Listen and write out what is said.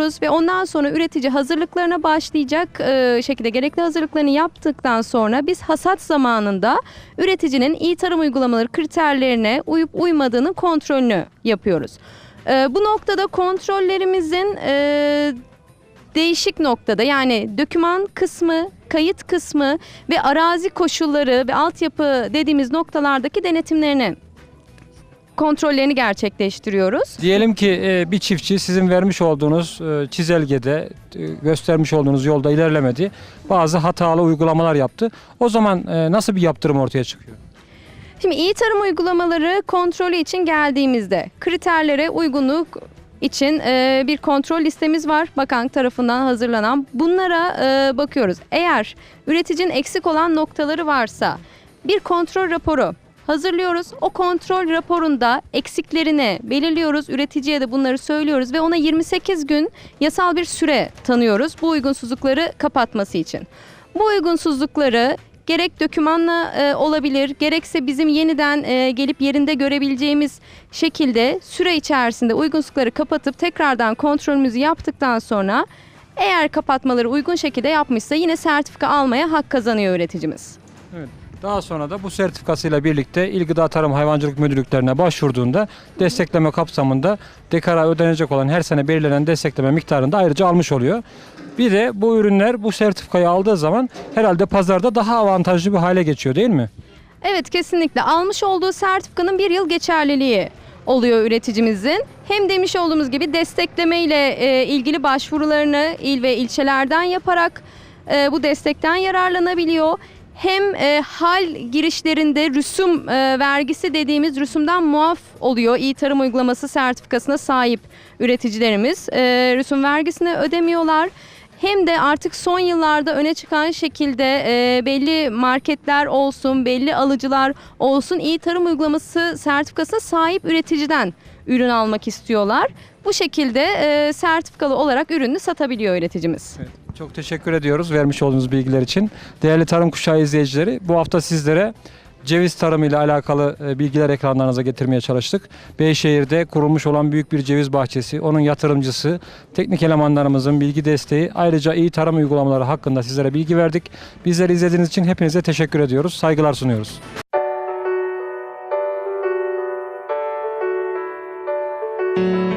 bekliyoruz ve ondan sonra üretici hazırlıklarına başlayacak e, şekilde gerekli hazırlıklarını yaptıktan sonra biz hasat zamanında üreticinin iyi tarım uygulamaları kriterlerine uyup uymadığının kontrolünü yapıyoruz. E, bu noktada kontrollerimizin e, değişik noktada yani döküman kısmı, kayıt kısmı ve arazi koşulları ve altyapı dediğimiz noktalardaki denetimlerini kontrollerini gerçekleştiriyoruz. Diyelim ki e, bir çiftçi sizin vermiş olduğunuz e, çizelgede e, göstermiş olduğunuz yolda ilerlemedi. Bazı hatalı uygulamalar yaptı. O zaman e, nasıl bir yaptırım ortaya çıkıyor? Şimdi iyi tarım uygulamaları kontrolü için geldiğimizde kriterlere uygunluk için e, bir kontrol listemiz var. Bakan tarafından hazırlanan. Bunlara e, bakıyoruz. Eğer üreticinin eksik olan noktaları varsa bir kontrol raporu hazırlıyoruz. O kontrol raporunda eksiklerini belirliyoruz. Üreticiye de bunları söylüyoruz ve ona 28 gün yasal bir süre tanıyoruz bu uygunsuzlukları kapatması için. Bu uygunsuzlukları gerek dökümanla e, olabilir, gerekse bizim yeniden e, gelip yerinde görebileceğimiz şekilde süre içerisinde uygunsuzlukları kapatıp tekrardan kontrolümüzü yaptıktan sonra eğer kapatmaları uygun şekilde yapmışsa yine sertifika almaya hak kazanıyor üreticimiz. Daha sonra da bu sertifikasıyla birlikte İl Gıda Tarım Hayvancılık Müdürlüklerine başvurduğunda destekleme kapsamında dekara ödenecek olan her sene belirlenen destekleme miktarını da ayrıca almış oluyor. Bir de bu ürünler bu sertifikayı aldığı zaman herhalde pazarda daha avantajlı bir hale geçiyor değil mi? Evet kesinlikle almış olduğu sertifikanın bir yıl geçerliliği oluyor üreticimizin. Hem demiş olduğumuz gibi destekleme ile e, ilgili başvurularını il ve ilçelerden yaparak e, bu destekten yararlanabiliyor. Hem e, hal girişlerinde rüsum e, vergisi dediğimiz rüsumdan muaf oluyor. İyi tarım uygulaması sertifikasına sahip üreticilerimiz. E, rüsum vergisini ödemiyorlar. Hem de artık son yıllarda öne çıkan şekilde e, belli marketler olsun, belli alıcılar olsun iyi tarım uygulaması sertifikasına sahip üreticiden ürün almak istiyorlar. Bu şekilde e, sertifikalı olarak ürünü satabiliyor üreticimiz. Çok teşekkür ediyoruz vermiş olduğunuz bilgiler için. Değerli Tarım Kuşağı izleyicileri bu hafta sizlere ceviz tarımı alakalı e, bilgiler ekranlarınıza getirmeye çalıştık. Beyşehir'de kurulmuş olan büyük bir ceviz bahçesi, onun yatırımcısı, teknik elemanlarımızın bilgi desteği, ayrıca iyi tarım uygulamaları hakkında sizlere bilgi verdik. Bizleri izlediğiniz için hepinize teşekkür ediyoruz, saygılar sunuyoruz. Müzik